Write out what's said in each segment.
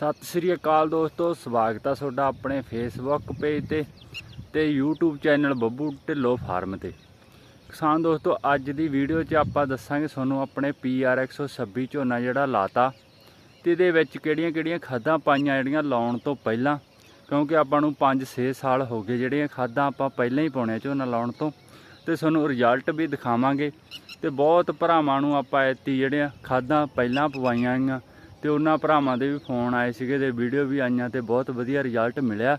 ਸਤਿ ਸ੍ਰੀ ਅਕਾਲ ਦੋਸਤੋ, ਸਵਾਗਤ ਆ ਤੁਹਾਡਾ ਆਪਣੇ ਫੇਸਬੁੱਕ ਪੇਜ ਤੇ ਤੇ YouTube channel Babbu Dhillon farm ਤੇ। ਕਿਸਾਨ ਦੋਸਤੋ, ਅੱਜ ਦੀ ਵੀਡੀਓ 'ਚ ਆਪਾਂ ਦੱਸਾਂਗੇ ਤੁਹਾਨੂੰ ਆਪਣੇ PR 126 ਝੋਨਾ ਜਿਹੜਾ ਲਾਤਾ ਤੇ ਇਹਦੇ ਵਿੱਚ ਕਿਹੜੀਆਂ-ਕਿਹੜੀਆਂ ਖਾਦਾਂ ਪਾਈਆਂ ਜਿਹੜੀਆਂ ਲਾਉਣ ਤੋਂ ਪਹਿਲਾਂ, ਕਿਉਂਕਿ ਆਪਾਂ ਨੂੰ 5-6 ਸਾਲ ਹੋ ਗਏ ਜਿਹੜੀਆਂ ਖਾਦਾਂ ਆਪਾਂ ਪਹਿਲਾਂ ਹੀ ਪਾਉਣੇ ਝੋਨਾ ਲਾਉਣ ਤੋਂ। ਤੇ ਤੁਹਾਨੂੰ ਰਿਜ਼ਲਟ ਵੀ ਦਿਖਾਵਾਂਗੇ ਤੇ ਬਹੁਤ ਭਰਾਵਾਂ ਨੂੰ ਆਪਾਂ ਐਤੀ ਜਿਹੜੀਆਂ ਖਾਦਾਂ ਪਹਿਲਾਂ ਪਵਾਈਆਂ ਆਈਆਂ ਤੇ ਉਹਨਾਂ ਭਰਾਵਾਂ ਦੇ ਵੀ ਫੋਨ ਆਏ ਸੀਗੇ ਤੇ ਵੀਡੀਓ ਵੀ ਆਈਆਂ ਤੇ ਬਹੁਤ ਵਧੀਆ ਰਿਜ਼ਲਟ ਮਿਲਿਆ।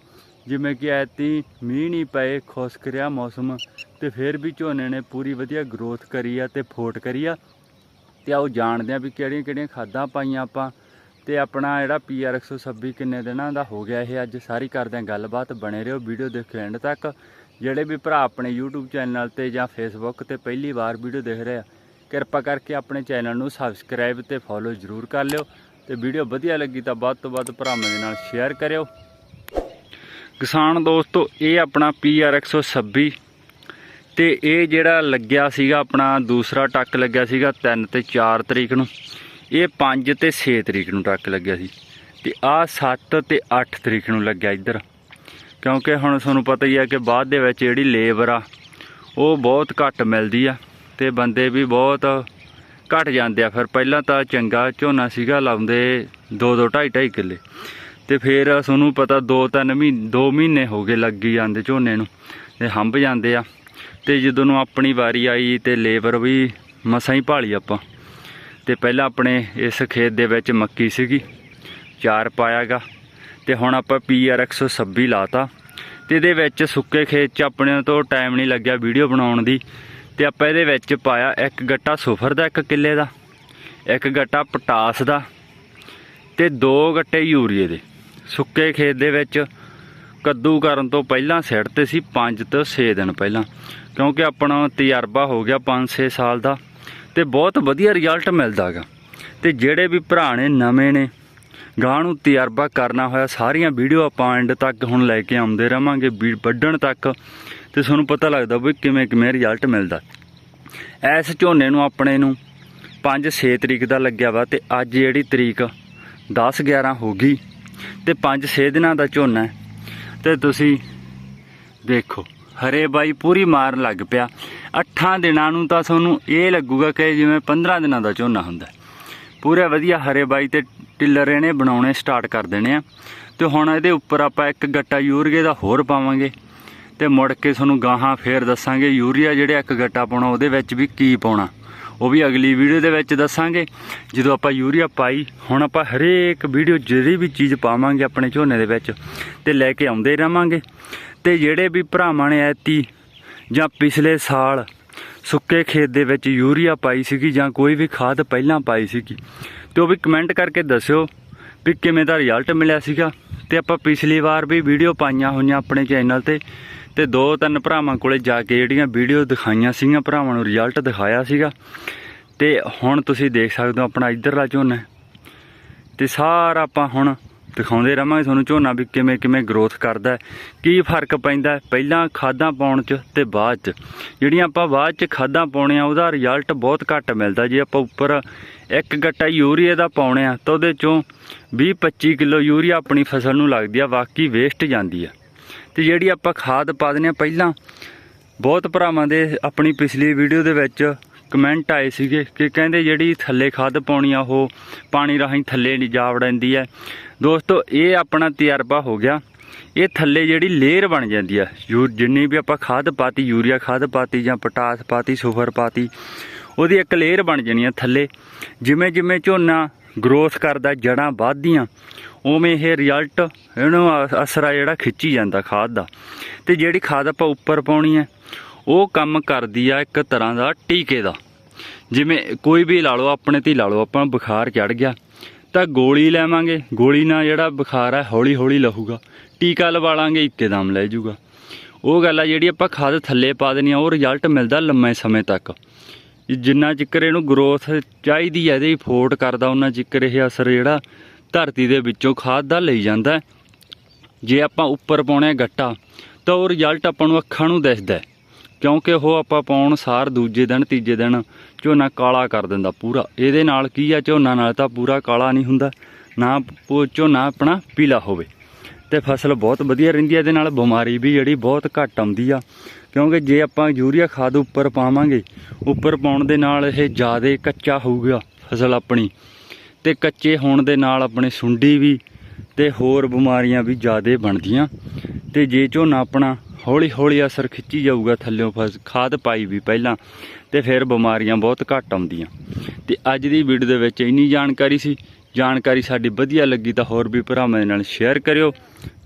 ਜਿਵੇਂ ਕਿ ਐਤੀ ਮੀਂਹ ਨਹੀਂ ਪਏ, ਖੁਸ਼ਕ ਰਿਹਾ ਮੌਸਮ ਤੇ ਫਿਰ ਵੀ ਝੋਨੇ ਨੇ ਪੂਰੀ ਵਧੀਆ ਗਰੋਥ ਕਰੀ ਆ ਤੇ ਫੋਟ ਕਰੀ ਆ। ਤੇ ਆਓ ਜਾਣਦੇ ਆ ਵੀ ਕਿਹੜੀਆਂ ਕਿਹੜੀਆਂ ਖਾਦਾਂ ਪਾਈਆਂ ਆਪਾਂ ਤੇ ਆਪਣਾ ਜਿਹੜਾ PR 126 ਕਿੰਨੇ ਦਿਨਾਂ ਦਾ ਹੋ ਗਿਆ ਇਹ ਅੱਜ ਸਾਰੀ ਕਰਦੇ ਆ ਗੱਲਬਾਤ ਬਣੇ ਰਹੋ ਵੀਡੀਓ ਦੇਖੋ ਐਂਡ ਤੱਕ। ਜਿਹੜੇ ਵੀ ਭਰਾ ਆਪਣੇ YouTube ਚੈਨਲ ਤੇ ਜਾਂ Facebook ਤੇ ਪਹਿਲੀ ਵਾਰ ਵੀਡੀਓ ਦੇਖ ਰਹੇ ਆ, ਕਿਰਪਾ ਕਰਕੇ ਆਪਣੇ ਚੈਨਲ ਨੂੰ ਸਬਸਕ੍ਰਾਈਬ ਤੇ ਫੋਲੋ ਜ਼ਰੂਰ ਕਰ ਲਿਓ। ਤੇ ਵੀਡੀਓ ਵਧੀਆ ਲੱਗੀ ਤਾਂ ਵੱਧ ਤੋਂ ਵੱਧ ਭਰਾਵਾਂ ਦੇ ਨਾਲ ਸ਼ੇਅਰ ਕਰਿਓ। ਕਿਸਾਨ ਦੋਸਤੋ, ਇਹ ਆਪਣਾ PR 126 ਤੇ ਇਹ ਜਿਹੜਾ ਲੱਗਿਆ ਸੀਗਾ, ਆਪਣਾ ਦੂਸਰਾ ਟੱਕ ਲੱਗਿਆ ਸੀਗਾ 3 ਤੇ 4 ਤਰੀਕ ਨੂੰ। ਇਹ 5 ਤੇ 6 ਤਰੀਕ ਨੂੰ ਟੱਕ ਲੱਗਿਆ ਸੀ ਤੇ ਆਹ 7 ਤੇ 8 ਤਰੀਕ ਨੂੰ ਲੱਗਿਆ ਇੱਧਰ। ਕਿਉਂਕਿ ਹੁਣ ਤੁਹਾਨੂੰ ਪਤਾ ਹੀ ਆ ਕਿ ਬਾਅਦ ਦੇ ਵਿੱਚ ਜਿਹੜੀ ਲੇਬਰ ਆ, ਉਹ ਬਹੁਤ ਘੱਟ ਮਿਲਦੀ ਆ ਤੇ ਬੰਦੇ ਵੀ ਬਹੁਤ ਘਟ ਜਾਂਦੇ ਆ। ਫਿਰ ਪਹਿਲਾਂ ਤਾਂ ਚੰਗਾ ਝੋਨਾ ਸੀਗਾ ਲਾਉਂਦੇ 2 2 2.5 2.5 ਕਿੱਲੇ। ਤੇ ਫਿਰ ਤੁਹਾਨੂੰ ਪਤਾ 2 3 ਮਹੀਨੇ 2 ਮਹੀਨੇ ਹੋ ਗਏ ਲੱਗੀ ਜਾਂਦੇ ਝੋਨੇ ਨੂੰ ਤੇ ਹੰਭ ਜਾਂਦੇ ਆ। ਤੇ ਜਦੋਂ ਨੂੰ ਆਪਣੀ ਵਾਰੀ ਆਈ ਤੇ ਲੇਬਰ ਵੀ ਮਸਾਂ ਹੀ ਭਾਲੀ ਆਪਾਂ। ਤੇ ਪਹਿਲਾਂ ਆਪਣੇ ਇਸ ਖੇਤ ਦੇ ਵਿੱਚ ਮੱਕੀ ਸੀਗੀ, ਚਾਰ ਪਾਇਆਗਾ ਤੇ ਹੁਣ ਆਪਾਂ PR 126 ਲਾਤਾ। ਤੇ ਇਹਦੇ ਵਿੱਚ ਸੁੱਕੇ ਖੇਤ 'ਚ ਆਪਣੇ ਤੋਂ ਟਾਈਮ ਨਹੀਂ ਲੱਗਿਆ ਵੀਡੀਓ ਬਣਾਉਣ ਦੀ। ਤੇ ਆਪਾਂ ਇਹਦੇ ਵਿੱਚ ਪਾਇਆ ਇੱਕ ਗੱਟਾ ਸੁਫਰ ਦਾ, ਇੱਕ ਕਿੱਲੇ ਦਾ, ਇੱਕ ਗੱਟਾ ਪਟਾਸ ਦਾ ਤੇ ਦੋ ਗੱਟੇ ਯੂਰੀਏ ਦੇ। ਸੁੱਕੇ ਖੇਤ ਦੇ ਵਿੱਚ ਕੱਦੂ ਕਰਨ ਤੋਂ ਪਹਿਲਾਂ ਸਿੱਟ ਤੇ ਸੀ 5 ਤੋਂ 6 ਦਿਨ ਪਹਿਲਾਂ, ਕਿਉਂਕਿ ਆਪਣਾ ਤਜਰਬਾ ਹੋ ਗਿਆ 5-6 ਸਾਲ ਦਾ ਤੇ ਬਹੁਤ ਵਧੀਆ ਰਿਜ਼ਲਟ ਮਿਲਦਾਗਾ ਤੇ ਜਿਹੜੇ ਵੀ ਭਰਾ ਨੇ, ਨਵੇਂ ਨੇ ਗਾਂ ਨੂੰ ਤਜਰਬਾ ਕਰਨਾ ਹੋਇਆ, ਸਾਰੀਆਂ ਵੀਡੀਓ ਆਪਾਂ ਐਂਡ ਤੱਕ ਹੁਣ ਲੈ ਕੇ ਆਉਂਦੇ ਰਵਾਂਗੇ ਵੀ ਵੱਢਣ ਤੱਕ। ਤੇ ਤੁਹਾਨੂੰ ਪਤਾ ਲੱਗਦਾ ਵੀ ਕਿਵੇਂ ਕਿਵੇਂ ਰਿਜ਼ਲਟ ਮਿਲਦਾ। ਐਸ ਝੋਨੇ ਨੂੰ ਆਪਣੇ ਨੂੰ 5-6 ਤਰੀਕ ਦਾ ਲੱਗਿਆ ਵਾ ਤੇ ਅੱਜ ਜਿਹੜੀ ਤਰੀਕ 10-11 ਹੋ ਗਈ ਤੇ 5-6 ਦਿਨਾਂ ਦਾ ਝੋਨਾ ਹੈ। ਤੇ ਤੁਸੀਂ ਦੇਖੋ, ਹਰੇ ਬਾਈ ਪੂਰੀ ਮਾਰ ਲੱਗ ਪਿਆ। 8 ਦਿਨਾਂ ਨੂੰ ਤਾਂ ਤੁਹਾਨੂੰ ਇਹ ਲੱਗੂਗਾ ਕਿ ਜਿਵੇਂ 15 ਦਿਨਾਂ ਦਾ ਝੋਨਾ ਹੁੰਦਾ ਪੂਰਾ ਵਧੀਆ ਹਰੇ ਬਾਈ ਤੇ ਟਿੱਲਰ ਇਹਨੇ ਬਣਾਉਣੇ ਸਟਾਰਟ ਕਰ ਦੇਣੇ ਆ। ਤੇ ਹੁਣ ਇਹਦੇ ਉੱਪਰ ਆਪਾਂ ਇੱਕ ਗੱਟਾ ਯੂਰੀਏ ਦਾ ਹੋਰ ਪਾਵਾਂਗੇ। ਤੇ ਮੁੜ ਕੇ ਤੁਹਾਨੂੰ ਗਾਹਾਂ ਫੇਰ ਦੱਸਾਂਗੇ ਯੂਰੀਆ ਜਿਹੜਾ ਇੱਕ ਗੱਟਾ ਪਾਉਣਾ, ਉਹਦੇ ਵਿੱਚ ਵੀ ਕੀ ਪਾਉਣਾ। ਉਹ ਵੀ ਅਗਲੀ ਵੀਡੀਓ ਦੇ ਵਿੱਚ ਦੱਸਾਂਗੇ। ਜਦੋਂ ਆਪਾਂ ਯੂਰੀਆ ਪਾਈ, ਹੁਣ ਆਪਾਂ ਹਰੇਕ ਵੀਡੀਓ ਜਿਹੜੀ ਵੀ ਚੀਜ਼ ਪਾਵਾਂਗੇ ਆਪਣੇ ਝੋਨੇ ਦੇ ਵਿੱਚ, ਤੇ ਲੈ ਕੇ ਆਉਂਦੇ ਰਵਾਂਗੇ ਤੇ ਜਿਹੜੇ ਵੀ ਭਰਾਵਾਂ ਨੇ ਐਤੀ ਜਾਂ ਪਿਛਲੇ ਸਾਲ ਸੁੱਕੇ ਖੇਤ ਦੇ ਵਿੱਚ ਯੂਰੀਆ ਪਾਈ ਸੀਗੀ ਜਾਂ ਕੋਈ ਵੀ ਖਾਦ ਪਹਿਲਾਂ ਪਾਈ ਸੀਗੀ। ਤੇ ਉਹ ਵੀ ਕਮੈਂਟ ਕਰਕੇ ਦੱਸਿਓ ਵੀ ਕਿਵੇਂ ਦਾ ਰਿਜ਼ਲਟ ਮਿਲਿਆ ਸੀਗਾ। ਤੇ ਆਪਾਂ ਪਿਛਲੀ ਵਾਰ ਵੀ ਵੀਡੀਓ ਪਾਈਆਂ ਹੋਈਆਂ ਆਪਣੇ ਚੈਨਲ ਤੇ। ਤੇ ਦੋ ਤਿੰਨ ਭਰਾਵਾਂ ਕੋਲੇ ਜਾ ਕੇ ਜਿਹੜੀਆਂ ਵੀਡੀਓ ਦਿਖਾਈਆਂ ਸੀਗੀਆਂ, ਭਰਾਵਾਂ ਨੂੰ ਰਿਜ਼ਲਟ ਦਿਖਾਇਆ ਸੀਗਾ। ਤੇ ਹੁਣ ਤੁਸੀਂ ਦੇਖ ਸਕਦੇ ਹੋ ਆਪਣਾ ਇਧਰਲਾ ਝੋਨਾ। ਹੈ। ਤੇ ਸਾਰਾ ਆਪਾਂ ਹੁਣ ਦਿਖਾਉਂਦੇ ਰਵਾਂਗੇ ਤੁਹਾਨੂੰ ਝੋਨਾ ਵੀ ਕਿਵੇਂ ਕਿਵੇਂ ਗਰੋਥ ਕਰਦਾ ਕੀ ਫ਼ਰਕ ਪੈਂਦਾ ਪਹਿਲਾਂ ਖਾਦਾਂ ਪਾਉਣ 'ਚ ਤੇ ਬਾਅਦ 'ਚ। ਜਿਹੜੀਆਂ ਆਪਾਂ ਬਾਅਦ 'ਚ ਖਾਦਾਂ ਪਾਉਣੇ ਆ, ਉਹਦਾ ਰਿਜ਼ਲਟ ਬਹੁਤ ਘੱਟ ਮਿਲਦਾ। ਜੇ ਆਪਾਂ ਉੱਪਰ ਇੱਕ ਗੱਟਾ ਯੂਰੀਆ ਦਾ ਪਾਉਣੇ ਆ, ਤਾਂ ਉਹਦੇ ਚੋਂ 20-25 ਕਿਲੋ ਯੂਰੀਆ ਆਪਣੀ ਫਸਲ ਨੂੰ ਲੱਗਦੀ ਆ, ਬਾਕੀ ਵੇਸਟ ਜਾਂਦੀ ਆ। ਤੇ ਜਿਹੜੀ ਆਪਾਂ ਖਾਦ ਪਾ ਦਿੰਦੇ ਆ, ਪਹਿਲਾਂ ਬਹੁਤ ਭਰਾਵਾਂ ਦੇ ਆਪਣੀ ਪਿਛਲੀ ਵੀਡੀਓ ਦੇ ਵਿੱਚ ਕਮੈਂਟ ਆਏ ਸੀਗੇ ਕਿ ਕਹਿੰਦੇ ਜਿਹੜੀ ਥੱਲੇ ਖਾਦ ਪਾਉਣੀ ਆ, ਉਹ ਪਾਣੀ ਰਾਹੀਂ ਥੱਲੇ ਨਹੀਂ ਜਾ ਵੜਦੀ ਹੈ ਦੋਸਤੋ, ਇਹ ਆਪਣਾ ਤਜਰਬਾ ਹੋ ਗਿਆ। ਇਹ ਥੱਲੇ ਜਿਹੜੀ ਲੇਅਰ ਬਣ ਜਾਂਦੀ ਆ, ਯੂ ਜਿੰਨੀ ਵੀ ਆਪਾਂ ਖਾਦ ਪਾਤੀ, ਯੂਰੀਆ ਖਾਦ ਪਾਤੀ ਜਾਂ ਪੋਟਾਸ ਪਾਤੀ ਸੁਫਰ ਪਾਤੀ, ਉਹਦੀ ਇੱਕ ਲੇਅਰ ਬਣ ਜਾਣੀ ਆ ਥੱਲੇ। ਜਿਵੇਂ ਜਿਵੇਂ ਝੋਨਾ ਗਰੋਥ ਕਰਦਾ, ਜੜਾਂ ਵੱਧਦੀਆਂ, ਉਵੇਂ ਇਹ ਰਿਜ਼ਲਟ ਇਹਨੂੰ ਅ- ਅਸਰ ਜਿਹੜਾ ਖਿੱਚੀ ਜਾਂਦਾ ਖਾਦ ਦਾ। ਤੇ ਜਿਹੜੀ ਖਾਦ ਆਪਾਂ ਉੱਪਰ ਪਾਉਣੀ ਹੈ ਉਹ ਕੰਮ ਕਰਦੀ ਆ ਇੱਕ ਤਰ੍ਹਾਂ ਦਾ ਟੀਕੇ ਦਾ। ਜਿਵੇਂ ਕੋਈ ਵੀ ਲਾ ਲਓ, ਆਪਣੇ ਤੇ ਹੀ ਲਾ ਲਓ, ਆਪਾਂ ਬੁਖਾਰ ਚੜ ਗਿਆ, ਤਾਂ ਗੋਲੀ ਲੈਵਾਂਗੇ। ਗੋਲੀ ਨਾਲ ਜਿਹੜਾ ਬੁਖਾਰ ਹੈ ਹੌਲੀ ਹੌਲੀ ਲਹੂਗਾ। ਟੀਕਾ ਲਵਾ ਲਾਂਗੇ ਇੱਕਦਮ ਲੈ ਜਾਊਗਾ। ਉਹ ਗੱਲ ਆ ਜਿਹੜੀ ਆਪਾਂ ਖਾਦ ਥੱਲੇ ਪਾ ਦੇਣੀ ਆ, ਉਹ ਰਿਜ਼ਲਟ ਮਿਲਦਾ ਲੰਮੇ ਸਮੇਂ ਤੱਕ। ਜਿੰਨਾ ਚਿਕਰ ਇਹਨੂੰ ਗਰੋਥ ਚਾਹੀਦੀ ਹੈ ਇਹਦੀ ਫੋਰਟ ਕਰਦਾ ਉਹਨਾਂ ਚਿਕਰ ਇਹ ਅਸਰ ਜਿਹੜਾ ਧਰਤੀ ਦੇ ਵਿੱਚੋਂ ਖਾਦ ਦਾ ਲਈ ਜਾਂਦਾ। ਜੇ ਆਪਾਂ ਉੱਪਰ ਪਾਉਣੇ ਆ ਗੱਟਾ, ਤਾਂ ਉਹ ਰਿਜ਼ਲਟ ਆਪਾਂ ਨੂੰ ਅੱਖਾਂ ਨੂੰ ਦਿਸਦਾ ਕਿਉਂਕਿ ਉਹ ਆਪਾਂ ਪਾਉਣ ਸਾਰ ਦੂਜੇ ਦਿਨ, ਤੀਜੇ ਦਿਨ ਝੋਨਾ ਕਾਲਾ ਕਰ ਦਿੰਦਾ ਪੂਰਾ। ਇਹਦੇ ਨਾਲ ਕੀ ਆ, ਝੋਨਾ ਨਾਲ ਤਾਂ ਪੂਰਾ ਕਾਲਾ ਨਹੀਂ ਹੁੰਦਾ। ਨਾ ਪ- ਝੋਨਾ ਆਪਣਾ ਪੀਲਾ ਹੋਵੇ। ਤੇ ਫਸਲ ਬਹੁਤ ਵਧੀਆ ਰਹਿੰਦੀ ਹੈ ਇਹਦੇ ਨਾਲ ਬਿਮਾਰੀ ਵੀ ਜਿਹੜੀ ਬਹੁਤ ਘੱਟ ਆਉਂਦੀ ਆ। ਕਿਉਂਕਿ ਜੇ ਆਪਾਂ ਯੂਰੀਆ ਖਾਦ ਉੱਪਰ ਪਾਵਾਂਗੇ, ਉੱਪਰ ਪਾਉਣ ਦੇ ਨਾਲ ਇਹ ਜ਼ਿਆਦਾ ਕੱਚਾ ਹੋਊਗਾ ਫਸਲ ਆਪਣੀ। ਤੇ ਕੱਚੇ ਹੋਣ ਦੇ ਨਾਲ ਆਪਣੇ ਸੁੰਡੀ ਵੀ ਤੇ ਹੋਰ ਬਿਮਾਰੀਆਂ ਵੀ ਜ਼ਿਆਦਾ ਬਣਦੀਆਂ। ਤੇ ਜੇ ਝੋਨਾ ਆਪਣਾ ਹੌਲੀ ਹੌਲੀ ਅਸਰ ਖਿੱਚੀ ਜਾਊਗਾ, ਥੱਲਿਓਂ ਫਸ, ਖਾਦ ਪਾਈ ਵੀ ਪਹਿਲਾਂ, ਤੇ ਫਿਰ ਬਿਮਾਰੀਆਂ ਬਹੁਤ ਘੱਟ ਆਉਂਦੀਆਂ। ਤੇ ਅੱਜ ਦੀ ਵੀਡੀਓ ਦੇ ਵਿੱਚ ਇੰਨੀ ਜਾਣਕਾਰੀ ਸੀ। ਜਾਣਕਾਰੀ ਸਾਡੀ ਵਧੀਆ ਲੱਗੀ ਤਾਂ ਹੋਰ ਵੀ ਭਰਾਵਾਂ ਦੇ ਨਾਲ ਸ਼ੇਅਰ ਕਰਿਓ।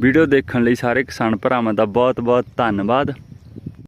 ਵੀਡੀਓ ਦੇਖਣ ਲਈ ਸਾਰੇ ਕਿਸਾਨ ਭਰਾਵਾਂ ਦਾ ਬਹੁਤ ਬਹੁਤ ਧੰਨਵਾਦ।